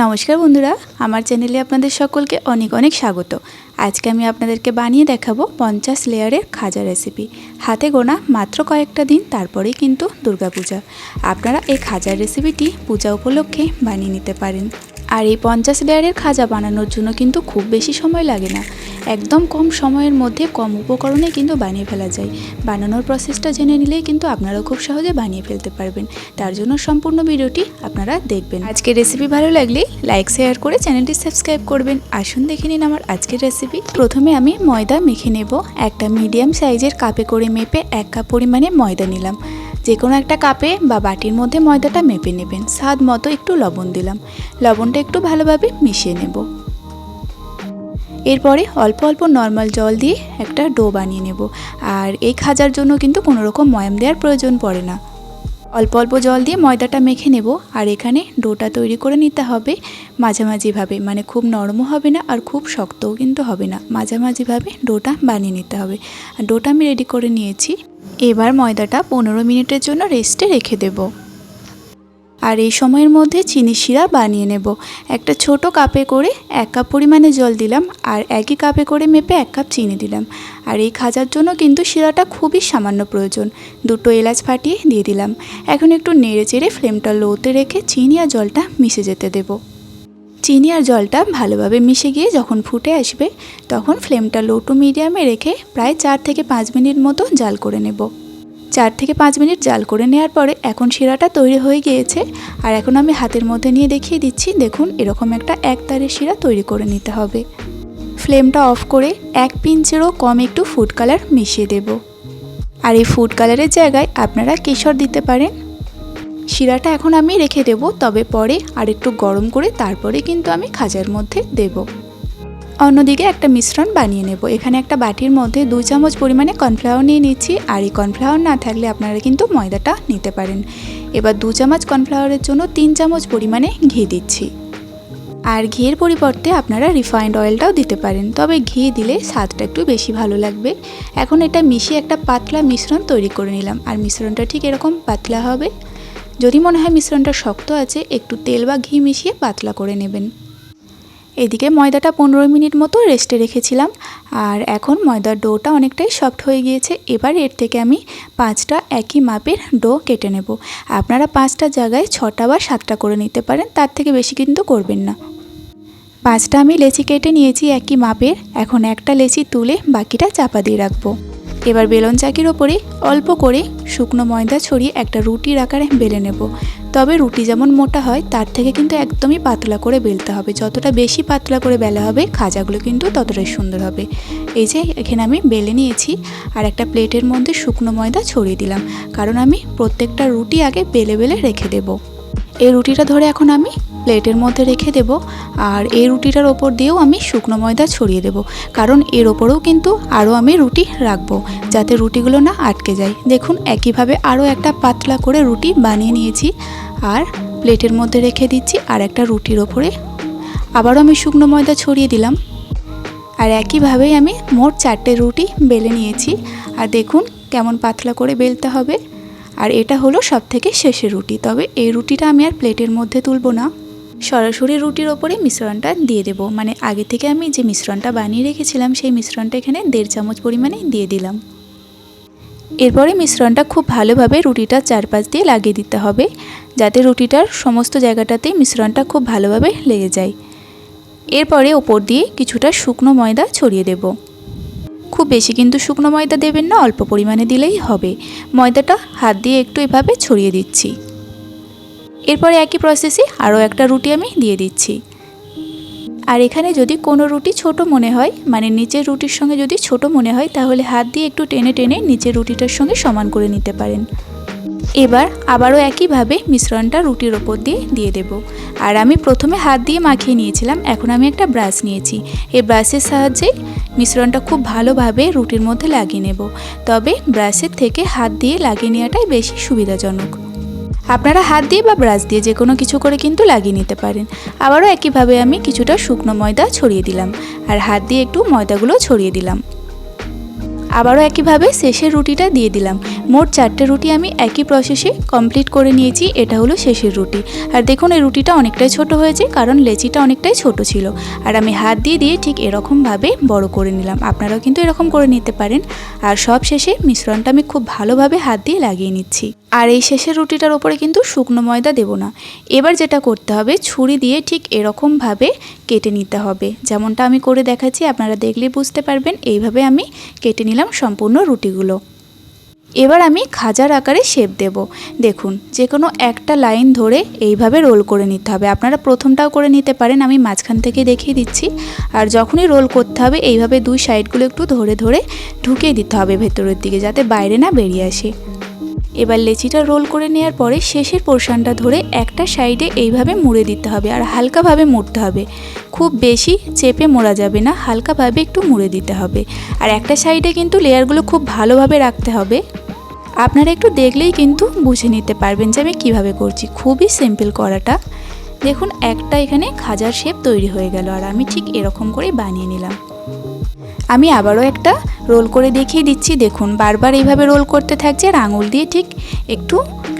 নমস্কার বন্ধুরা, আমার চ্যানেলে আপনাদের সকলকে অনেক অনেক স্বাগত। আজকে আমি আপনাদেরকে বানিয়ে দেখাবো পঞ্চাশ লেয়ারের খাজা রেসিপি। হাতে গোনা মাত্র কয়েকটা দিন, তারপরেই কিন্তু দুর্গাপূজা। আপনারা এই খাজার রেসিপিটি পূজা উপলক্ষে বানিয়ে নিতে পারেন। আর এই পঞ্চাশ লেয়ারের খাজা বানানোর জন্য কিন্তু খুব বেশি সময় লাগে না। একদম কম সময়ের মধ্যে কম উপকরণে কিন্তু বানিয়ে ফেলা যায়। বানানোর প্রসেসটা জেনে নিলেই কিন্তু আপনারাও খুব সহজে বানিয়ে ফেলতে পারবেন। তার জন্য সম্পূর্ণ ভিডিওটি আপনারা দেখবেন। আজকের রেসিপি ভালো লাগলে লাইক শেয়ার করে চ্যানেলটি সাবস্ক্রাইব করবেন। আসুন দেখে নিন আমার আজকের রেসিপি প্রথমে আমি ময়দা মেখে নেব। একটা মিডিয়াম সাইজের কাপে করে মেপে এক কাপ পরিমাণে ময়দা নিলাম। যে কোনো একটা কাপে বা বাটির মধ্যে ময়দাটা মেপে নেবেন। স্বাদ মতো একটু লবণ দিলাম। লবণটা একটু ভালোভাবে মিশিয়ে নেব। এরপরে অল্প অল্প নর্মাল জল দিয়ে একটা ডো বানিয়ে নেব। আর এই খাজার জন্য কিন্তু কোনো রকম ময়াম দেওয়ার প্রয়োজন পড়ে না। অল্প অল্প জল দিয়ে ময়দাটা মেখে নেব। আর এখানে ডোটা তৈরি করে নিতে হবে মাঝামাঝিভাবে। মানে খুব নরমও হবে না আর খুব শক্তও কিন্তু হবে না। মাঝামাঝিভাবে ডোটা বানিয়ে নিতে হবে। আর ডোটা আমি রেডি করে নিয়েছি। এবার ময়দাটা পনেরো মিনিটের জন্য রেস্টে রেখে দেবো। আর এই সময়ের মধ্যে চিনি শিরা বানিয়ে নেব। একটা ছোট কাপে করে এক কাপ পরিমাণে জল দিলাম আর একই কাপে করে মেপে এক কাপ চিনি দিলাম। আর এই খাজার জন্য কিন্তু শিরাটা খুবই সামান্য প্রয়োজন। দুটো এলাচ ফাটিয়ে দিয়ে দিলাম। এখন একটু নেড়ে চেড়ে ফ্লেমটা লোতে রেখে চিনি আর জলটা মিশে যেতে দেব। চিনি আর জলটা ভালোভাবে মিশে গিয়ে যখন ফুটে আসবে, তখন ফ্লেমটা লো টু মিডিয়ামে রেখে প্রায় চার থেকে পাঁচ মিনিট মতো জাল করে নেব। চার থেকে পাঁচ মিনিট জাল করে নেওয়ার পরে এখন শিরাটা তৈরি হয়ে গিয়েছে। আর এখন আমি হাতের মধ্যে নিয়ে দেখিয়ে দিচ্ছি, দেখুন এরকম একটা এক তারের শিরা তৈরি করে নিতে হবে। ফ্লেমটা অফ করে এক পিঞ্চেরও কম একটু ফুড কালার মিশিয়ে দেব। আর এই ফুড কালারের জায়গায় আপনারা কেশর দিতে পারেন শিরাটা এখন আমি রেখে দেব, তবে পরে আর একটু গরম করে তারপরে কিন্তু আমি খাজার মধ্যে দেবো। অন্যদিকে একটা মিশ্রণ বানিয়ে নেব। এখানে একটা বাটির মধ্যে দুই চামচ পরিমাণে কর্নফ্লাওয়ার নিয়ে নিচ্ছি। আর এই কর্নফ্লাওয়ার না থাকলে আপনারা কিন্তু ময়দাটা নিতে পারেন। এবার দু চামচ কর্নফ্লাওয়ারের জন্য তিন চামচ পরিমাণে ঘি দিচ্ছি। আর ঘিয়ের পরিবর্তে আপনারা রিফাইন্ড অয়েলটাও দিতে পারেন। তবে ঘি দিলে স্বাদটা একটু বেশি ভালো লাগবে। এখন এটা মিশিয়ে একটা পাতলা মিশ্রণ তৈরি করে নিলাম। আর মিশ্রণটা ঠিক এরকম পাতলা হবে। যদি মনে হয় মিশ্রণটা শক্ত আছে, একটু তেল বা ঘি মিশিয়ে পাতলা করে নেবেন। এদিকে ময়দাটা পনেরো মিনিট মতো রেস্টে রেখেছিলাম, আর এখন ময়দার ডোটা অনেকটাই সফট হয়ে গিয়েছে। এবার এর থেকে আমি পাঁচটা একই মাপের ডো কেটে নেব। আপনারা পাঁচটা জায়গায় ছটা বা সাতটা করে নিতে পারেন, তার থেকে বেশি কিন্তু করবেন না। পাঁচটা আমি লেচি কেটে নিয়েছি একই মাপের, এখন একটা লেচি তুলে বাকিটা চাপা দিয়ে রাখব। এবার বেলন চাকির ওপরে অল্প করে শুকনো ময়দা ছড়িয়ে একটা রুটির আকারে বেলে নেব। তবে রুটি যেমন মোটা হয়, তার থেকে কিন্তু একদমই পাতলা করে বেলতে হবে। যতটা বেশি পাতলা করে বেলা হবে, খাজাগুলো কিন্তু ততটাই সুন্দর হবে। এই যে, এখানে আমি বেলে নিয়েছি আর একটা প্লেটের মধ্যে শুকনো ময়দা ছড়িয়ে দিলাম। কারণ আমি প্রত্যেকটা রুটি আগে বেলে বেলে রেখে দেবো। এই রুটিটা ধরে এখন আমি প্লেটের মধ্যে রেখে দেব আর এই রুটিটার ওপর দিয়েও আমি শুকনো ময়দা ছড়িয়ে দেব। কারণ এর ওপরেও কিন্তু আরও আমি রুটি রাখব যাতে রুটিগুলো না আটকে যায়। দেখুন, একইভাবে আরও একটা পাতলা করে রুটি বানিয়ে নিয়েছি আর প্লেটের মধ্যে রেখে দিচ্ছি আর একটা রুটির ওপরে। আবারও আমি শুকনো ময়দা ছড়িয়ে দিলাম আর একইভাবেই আমি মোট চারটে রুটি বেলে নিয়েছি। আর দেখুন, কেমন পাতলা করে বেলতে হবে। আর এটা হলো সব থেকে শেষের রুটি। তবে এই রুটিটা আমি আর প্লেটের মধ্যে তুলব না। সরাসরি রুটির ওপরে মিশ্রণটা দিয়ে দেব। মানে আগে থেকে আমি যে মিশ্রণটা বানিয়ে রেখেছিলাম, সেই মিশ্রণটা এখানে দেড় চামচ পরিমাণে দিয়ে দিলাম। এরপরে মিশ্রণটা খুব ভালোভাবে রুটিটা চারপাশ দিয়ে লাগিয়ে দিতে হবে, যাতে রুটিটার সমস্ত জায়গাটাতে মিশ্রণটা খুব ভালোভাবে লেগে যায়। এরপরে ওপর দিয়ে কিছুটা শুকনো ময়দা ছড়িয়ে দেবো। খুব বেশি কিন্তু শুকনো ময়দা দেবেন না, অল্প পরিমাণে দিলেই হবে। ময়দাটা হাত দিয়ে একটু এভাবে ছড়িয়ে দিচ্ছি। এরপরে একই প্রসেসে আরও একটা রুটি আমি দিয়ে দিচ্ছি। আর এখানে যদি কোনো রুটি ছোট মনে হয় মানে নিচের রুটির সঙ্গে যদি ছোট মনে হয়, তাহলে হাত দিয়ে একটু টেনে টেনে নিচের রুটিটার সঙ্গে সমান করে নিতে পারেন। এবার আবারও একইভাবে মিশ্রণটা রুটির ওপর দিয়ে দিয়ে দেব। আর আমি প্রথমে হাত দিয়ে মাখিয়ে নিয়েছিলাম, এখন আমি একটা ব্রাশ নিয়েছি। এই ব্রাশের সাহায্যে মিশ্রণটা খুব ভালোভাবে রুটির মধ্যে লাগিয়ে নেব। তবে ব্রাশের থেকে হাত দিয়ে লাগিয়ে নেওয়াটাই বেশি সুবিধাজনক। আপনারা হাত দিয়ে বা ব্রাশ দিয়ে যে কোনো কিছু করে কিন্তু লাগিয়ে নিতে পারেন। আবারও একইভাবে আমি কিছুটা শুকনো ময়দা ছড়িয়ে দিলাম। আর হাত দিয়ে একটু ময়দাগুলো ছড়িয়ে দিলাম। আবারও একইভাবে শেষের রুটিটা দিয়ে দিলাম। মোট চারটে রুটি আমি একই প্রসেসে কমপ্লিট করে নিয়েছি, এটা হলো শেষের রুটি। আর দেখুন, এই রুটিটা অনেকটাই ছোট হয়েছে, কারণ লেচিটা অনেকটাই ছোট ছিল। আর আমি হাত দিয়ে দিয়ে ঠিক এরকমভাবে বড় করে নিলাম। আপনারাও কিন্তু এরকম করে নিতে পারেন। আর সব শেষে মিশ্রণটা আমি খুব ভালোভাবে হাত দিয়ে লাগিয়ে নিচ্ছি। আর এই শেষের রুটিটার ওপরে কিন্তু শুকনো ময়দা দেবো না। এবার যেটা করতে হবে, ছুরি দিয়ে ঠিক এরকমভাবে কেটে নিতে হবে। যেমনটা আমি করে দেখাচ্ছি, আপনারা দেখলেই বুঝতে পারবেন, এইভাবে আমি কেটে নিলাম। সম্পূর্ণ রুটিগুলো। এবার আমি খাজার আকারে শেপ দেব। দেখুন, যে কোনো একটা লাইন ধরে এইভাবে রোল করে নিতে হবে। আপনারা প্রথমটাও করে নিতে পারেন, আমি মাঝখান থেকে দেখিয়ে দিচ্ছি। আর যখনই রোল করতে হবে, এইভাবে দুই সাইডগুলো একটু ধরে ধরে ঢুকিয়ে দিতে হবে ভেতরের দিকে, যাতে বাইরে না বেরিয়ে আসে। এবার লেচিটা রোল করে নেওয়ার পরে শেষের পোর্শনটা ধরে একটা সাইডে এইভাবে মুড়ে দিতে হবে আর হালকাভাবে মুড়তে হবে। খুব বেশি চেপে মোড়া যাবে না, হালকাভাবে একটু মুড়ে দিতে হবে। আর একটা সাইডে কিন্তু লেয়ারগুলো খুব ভালোভাবে রাখতে হবে। আপনারা একটু দেখলেই কিন্তু বুঝে নিতে পারবেন যে আমি কীভাবে করছি। খুবই সিম্পল করাটা। দেখুন, একটা এখানে খাজার শেপ তৈরি হয়ে গেল আর আমি ঠিক এরকম করে বানিয়ে নিলাম। আমি আবারও একটা রোল করে দেখিয়ে দিচ্ছি। দেখুন, বারবার এইভাবে রোল করতে থাকছে আর আঙুল দিয়ে ঠিক একটু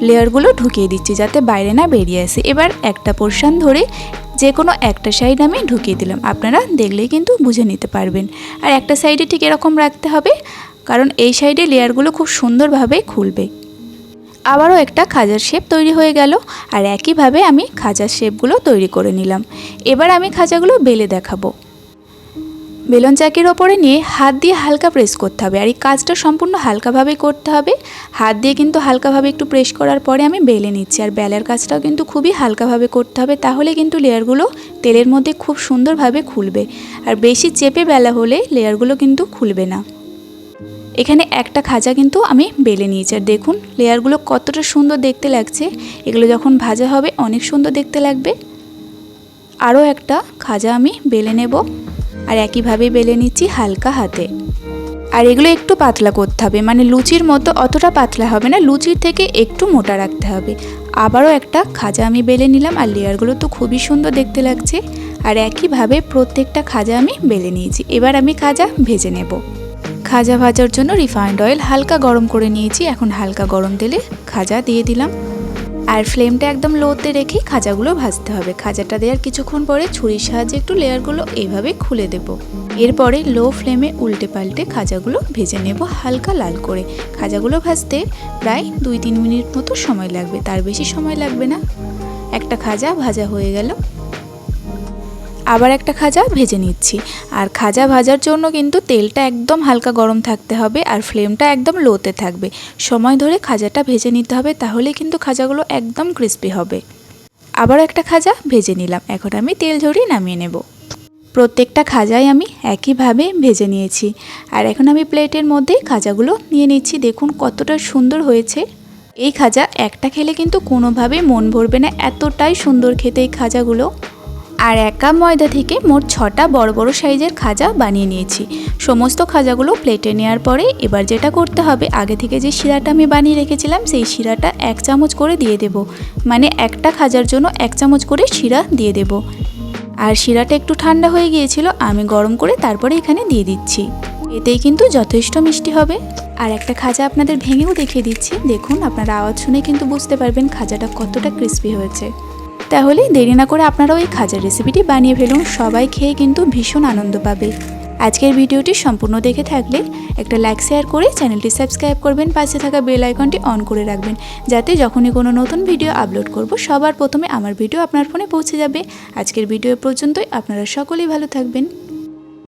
লেয়ারগুলো ঢুকিয়ে দিচ্ছি যাতে বাইরে না বেরিয়ে আসে। এবার একটা পোর্শন ধরে যে কোনো একটা সাইড আমি ঢুকিয়ে দিলাম। আপনারা দেখলেই কিন্তু বুঝে নিতে পারবেন। আর একটা সাইডে ঠিক এরকম রাখতে হবে, কারণ এই সাইডে লেয়ারগুলো খুব সুন্দরভাবে খুলবে। আবারও একটা খাজার শেপ তৈরি হয়ে গেল আর একইভাবে আমি খাজার শেপগুলো তৈরি করে নিলাম। এবার আমি খাজাগুলো বেলে দেখাবো। বেলন চাকির ওপরে নিয়ে হাত দিয়ে হালকা প্রেস করতে হবে। আর এই কাজটা সম্পূর্ণ হালকাভাবেই করতে হবে। হাত দিয়ে কিন্তু হালকাভাবে একটু প্রেস করার পরে আমি বেলে নিচ্ছি। আর বেলার কাজটাও কিন্তু খুবই হালকাভাবে করতে হবে, তাহলে কিন্তু লেয়ারগুলো তেলের মধ্যে খুব সুন্দরভাবে খুলবে। আর বেশি চেপে বেলা হলে লেয়ারগুলো কিন্তু খুলবে না। এখানে একটা খাজা কিন্তু আমি বেলে নিয়েছি। আর দেখুন লেয়ারগুলো কতটা সুন্দর দেখতে লাগছে। এগুলো যখন ভাজা হবে, অনেক সুন্দর দেখতে লাগবে। আরও একটা খাজা আমি বেলে নেব। আর একইভাবে বেলে নিচ্ছি হালকা হাতে। আর এগুলো একটু পাতলা করতে হবে মানে লুচির মতো অতটা পাতলা হবে না, লুচির থেকে একটু মোটা রাখতে হবে। আবারও একটা খাজা আমি বেলে নিলাম, আর লেয়ারগুলো তো খুবই সুন্দর দেখতে লাগছে। আর একইভাবে প্রত্যেকটা খাজা আমি বেলে নিয়েছি। এবার আমি খাজা ভেজে নেব। খাজা ভাজার জন্য রিফাইন্ড অয়েল হালকা গরম করে নিয়েছি। এখন হালকা গরম তেলে খাজা দিয়ে দিলাম। আর ফ্লেমটা একদম লোতে রেখে খাজাগুলো ভাজতে হবে। খাজাটা দেওয়ার কিছুক্ষণ পরে ছুরির সাহায্যে একটু লেয়ারগুলো এভাবে খুলে দেব। এরপরে লো ফ্লেমে উল্টে পাল্টে খাজাগুলো ভেজে নেব হালকা লাল করে। খাজাগুলো ভাজতে প্রায় দুই তিন মিনিট মতো সময় লাগবে। তার বেশি সময় লাগবে না। একটা খাজা ভাজা হয়ে গেল। আবার একটা খাজা ভেজে নিচ্ছি। আর খাজা ভাজার জন্য কিন্তু তেলটা একদম হালকা গরম থাকতে হবে আর ফ্লেমটা একদম লোতে থাকবে। সময় ধরে খাজাটা ভেজে নিতে হবে তাহলে কিন্তু খাজাগুলো একদম ক্রিস্পি হবে। আবার একটা খাজা ভেজে নিলাম। এখন আমি তেল ঝরিয়ে নামিয়ে নেব। প্রত্যেকটা খাজাই আমি একইভাবে ভেজে নিয়েছি। আর এখন আমি প্লেটের মধ্যে খাজাগুলো নিয়ে নিচ্ছি। দেখুন কতটা সুন্দর হয়েছে। এই খাজা একটা খেলে কিন্তু কোনোভাবেই মন ভরবে না। এতটাই সুন্দর খেতে এই খাজাগুলো। আর এক কাপ ময়দা থেকে মোট ছটা বড় বড় সাইজের খাজা বানিয়ে নিয়েছি। সমস্ত খাজাগুলো প্লেটে নেওয়ার পরে এবার যেটা করতে হবে, আগে থেকে যে শিরাটা আমি বানিয়ে রেখেছিলাম, সেই শিরাটা এক চামচ করে দিয়ে দেব। মানে একটা খাজার জন্য এক চামচ করে শিরা দিয়ে দেব। আর শিরাটা একটু ঠান্ডা হয়ে গিয়েছিল, আমি গরম করে তারপরে এখানে দিয়ে দিচ্ছি। এতেই কিন্তু যথেষ্ট মিষ্টি হবে। আর একটা খাজা আপনাদের ভেঙেও দেখিয়ে দিচ্ছি। দেখুন, আপনারা আওয়াজ শুনে কিন্তু বুঝতে পারবেন খাজাটা কতটা ক্রিস্পি হয়েছে। তাহলে দেরি না করে আপনারাও এই খাজার রেসিপিটি বানিয়ে ফেলুন। সবাই খেয়ে কিন্তু ভীষণ আনন্দ পাবে। আজকের ভিডিওটি সম্পূর্ণ দেখে থাকলে একটা লাইক শেয়ার করে চ্যানেলটি সাবস্ক্রাইব করবেন। পাশে থাকা বেল আইকনটি অন করে রাখবেন। যাতে যখনই কোনো নতুন ভিডিও আপলোড করব, সবার প্রথমে আমার ভিডিও আপনার ফোনে পৌঁছে যাবে। আজকের ভিডিও পর্যন্তই। আপনারা সকলেই ভালো থাকবেন।